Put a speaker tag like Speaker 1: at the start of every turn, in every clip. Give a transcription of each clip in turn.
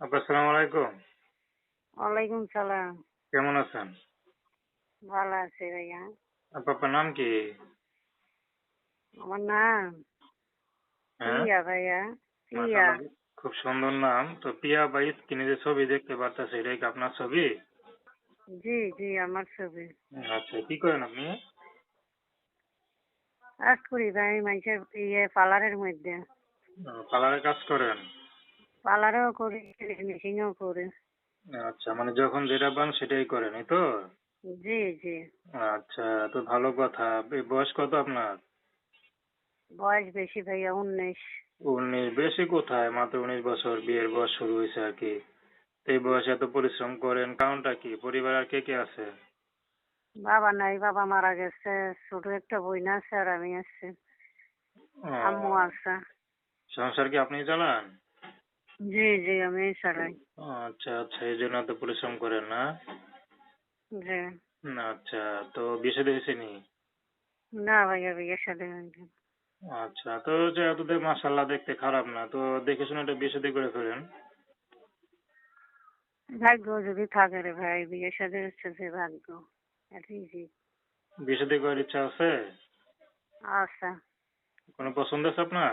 Speaker 1: আপু আলাইকুম।
Speaker 2: ওয়ালাইকুম সালাম।
Speaker 1: কেমন আছেন?
Speaker 2: ভালো আছি ভাইয়া।
Speaker 1: আপু আপনার নাম কি?
Speaker 2: আমার নাম
Speaker 1: হ্যাঁ।
Speaker 2: প্রিয়া ভাইয়া প্রিয়া।
Speaker 1: খুব সুন্দর নাম। তো পিয়া ভাই স্ক্রিনে যে ছবি দেখতে পারতেছে এটা কি আপনার ছবি?
Speaker 2: জি জি আমার ছবি।
Speaker 1: আচ্ছা কি করেন আপনি?
Speaker 2: কাজ করি ভাই মানুষের ইয়ে পার্লারের মধ্যে।
Speaker 1: পার্লারে কাজ করেন?
Speaker 2: পার্লারেও করি ফিনিশিংও করি।
Speaker 1: আচ্ছা মানে যখন যেটা পান সেটাই করেন এই তো?
Speaker 2: জি জি।
Speaker 1: আচ্ছা তো ভালো কথা। বয়স কত আপনার?
Speaker 2: বয়স বেশি ভাইয়া উনিশ।
Speaker 1: উনিশ বেশি কোথায়? মাত্র উনিশ বছর বিয়ের বয়স শুরু হয়েছে আর কি। এই বয়সে এত পরিশ্রম করেন কারণটা কি? পরিবার আর কে কে আছে?
Speaker 2: বাবা নাই বাবা মারা গেছে ছোট একটা বই না আছে আর আমি আছি। আম্মু আছে।
Speaker 1: সংসার কি আপনি চালান?
Speaker 2: জি জি আমি
Speaker 1: ও, আচ্ছা আচ্ছা এই জন্য এত পরিশ্রম করেন না?
Speaker 2: জি।
Speaker 1: না, আচ্ছা তো বিয়ে শাদী হয়েছে নি
Speaker 2: না ভাইয়া সাথে হয়নি।
Speaker 1: আচ্ছা তো যেহেতু দেখ মাসাল্লাহ দেখতে খারাপ না তো দেখে শুনে একটা বিয়ে শাদী করে ফেলেন?
Speaker 2: ভাগ্য যদি থাকে রে ভাই বিয়ের সাথে হচ্ছে যে ভাগ্য এটাই জি
Speaker 1: বিয়ে শাদী করার ইচ্ছা আছে?
Speaker 2: আচ্ছা
Speaker 1: কোনো পছন্দ আছে আপনার?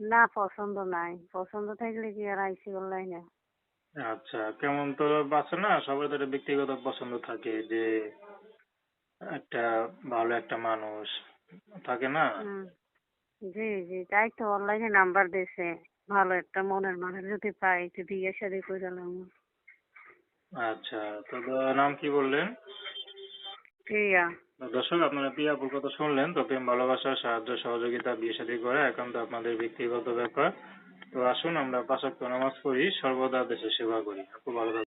Speaker 2: না পছন্দ নাই। পছন্দ থাকলে কি আর আইসি অনলাইন না
Speaker 1: আচ্ছা কেমন তো আছে না? সবার তো ব্যক্তিগত পছন্দ থাকে যে একটা ভালো একটা মানুষ থাকে না।
Speaker 2: জি জি তাই তো অনলাইনে নাম্বার দিয়েছে ভালো একটা মনের মানুষ যদি পাই তো বিয়ে শাদি করে
Speaker 1: আচ্ছা তো নাম কি বললেন?
Speaker 2: প্রিয়া।
Speaker 1: দর্শক, আপনারা পিয়াপুর কথা শুনলেন? তো প্রেম ভালোবাসা, সাহায্য, সহযোগিতা, বিয়ে শাদী করা একান্ত আপনাদের ব্যক্তিগত ব্যাপার। তো আসুন, আমরা পাঁচ নামাজ পড়ি, সর্বদা দেশের সেবা করি। আপু, ভালো।